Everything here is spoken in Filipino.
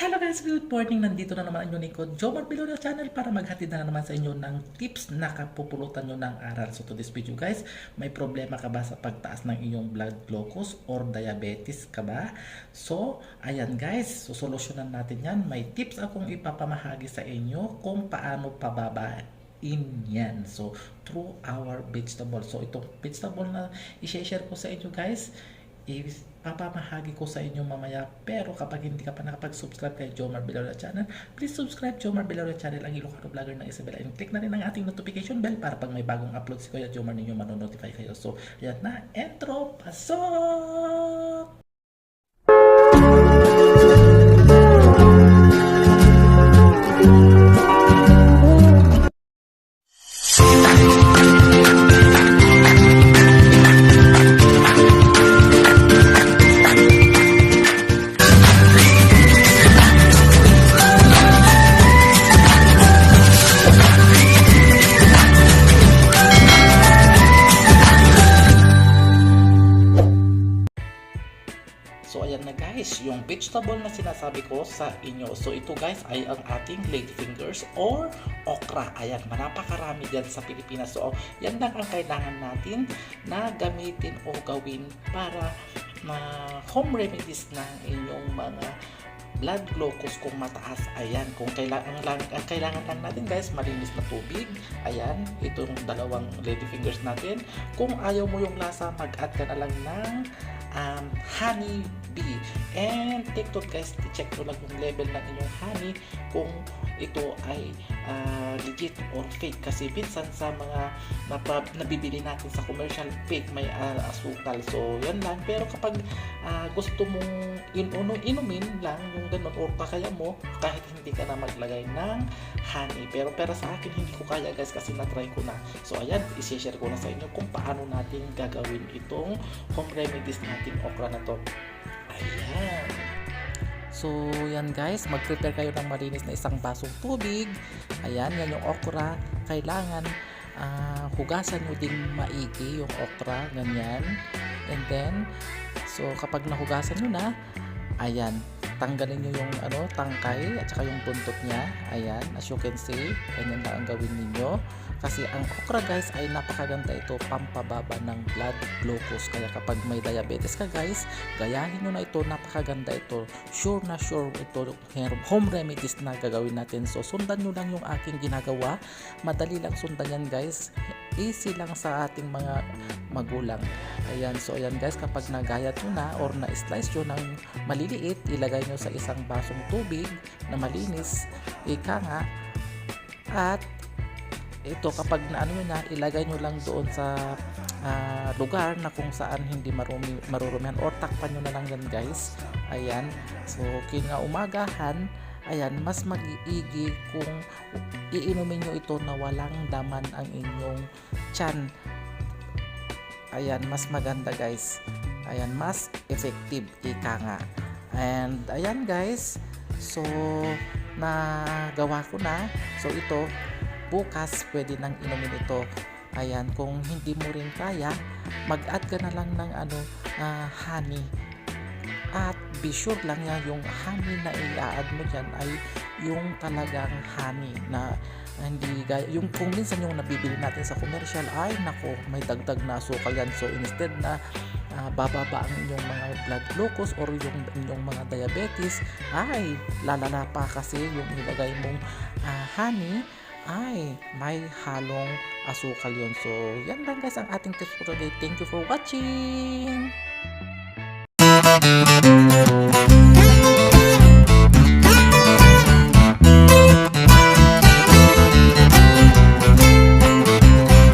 Hello guys, good morning. Nandito na naman ang inyong lingkod, Jomar Bilona Channel para maghatid na naman sa inyo ng tips na kapupulutan nyo ng aral. So to this video guys, may problema ka ba sa pagtaas ng iyong blood glucose or diabetes ka ba? So, ayan guys, susolusyonan natin yan. May tips akong ipapamahagi sa inyo kung paano pababa yan. So, through our vegetable. So, itong vegetable na i-share ko sa inyo guys, is papamahagi ko sa inyo mamaya. Pero kapag hindi ka pa nakapag-subscribe kay Jomar Bilora Channel, please subscribe Jomar Bilora Channel, ang Ilocano vlogger ng Isabela. And click na rin ang ating notification bell para pag may bagong upload si Kuya Jomar ninyo, manonotify kayo. So, yan na. Intro, pasok! Ayan na guys, yung vegetable na sinasabi ko sa inyo. So ito guys ay ang ating ladyfingers or okra. Ayan, manapakarami dyan sa Pilipinas. So yan lang ang kailangan natin na gamitin o gawin para ma home remedies ng inyong mga blood glucose kung mataas. Ayan, kung kailangan lang, ang kailangan lang natin guys, malinis na tubig. Ayan, itong dalawang ladyfingers natin. Kung ayaw mo yung lasa, mag-add ka na lang ng um, honey bee. And note guys, i-check mo lang yung level ng inyong honey kung ito ay uh, legit or fake. Kasi minsan sa mga napa, nabibili natin sa commercial fake may uh, asukal. So, yan lang. Pero kapag uh, gusto mong inuno, inumin lang yung ganun or kaya mo kahit hindi ka na maglagay ng honey. Pero pero sa akin hindi ko kaya guys kasi na-try ko na. So, ayan, i-share ko na sa inyo kung paano natin gagawin itong home remedies natin okra na to. Ayan. So, yan guys, mag-prepare kayo ng malinis na isang basong tubig. Ayan, yan yung okra. Kailangan ah, hugasan nyo din maigi yung okra, ganyan. And then, so kapag nahugasan nyo na, ayan, tanggalin nyo yung ano, tangkay at saka yung buntot niya. Ayan, as you can see, ganyan lang ang gawin ninyo. Kasi ang okra guys ay napakaganda ito pampababa ng blood glucose. Kaya kapag may diabetes ka guys, gayahin nyo na ito, napakaganda ito. Sure na sure ito home remedies na gagawin natin. So sundan nyo lang yung aking ginagawa. Madali lang sundan yan guys. Easy lang sa ating mga magulang. Ayan, so ayan guys, kapag nagayat nyo na or na-slice nyo ng maliliit, ilagay nyo sa isang basong tubig na malinis, ika nga, at ito kapag naano na ilagay nyo lang doon sa ah, lugar na kung saan hindi marumi, marurumihan or takpan nyo na lang yan guys. Ayan so kinga umagahan ayan mas mag-iigi kung iinumin nyo ito na walang daman ang inyong tiyan. Ayan mas maganda guys. Ayan mas effective ika nga. And ayan guys. So nagawa ko na. So ito bukas pwede nang inumin ito. Ayan kung hindi mo rin kaya mag-add ka na lang ng ano ah, honey at be sure lang yan yung honey na i-add mo dyan ay yung talagang honey na hindi gaya, yung kung minsan yung nabibili natin sa commercial ay nako may dagdag na sukal yan. So instead na ah, bababa ang inyong mga blood glucose or yung inyong mga diabetes ay lalala pa kasi yung nilagay mong ah, honey ay may halong asukal yon so yan lang guys ang ating tips for today. Thank you for watching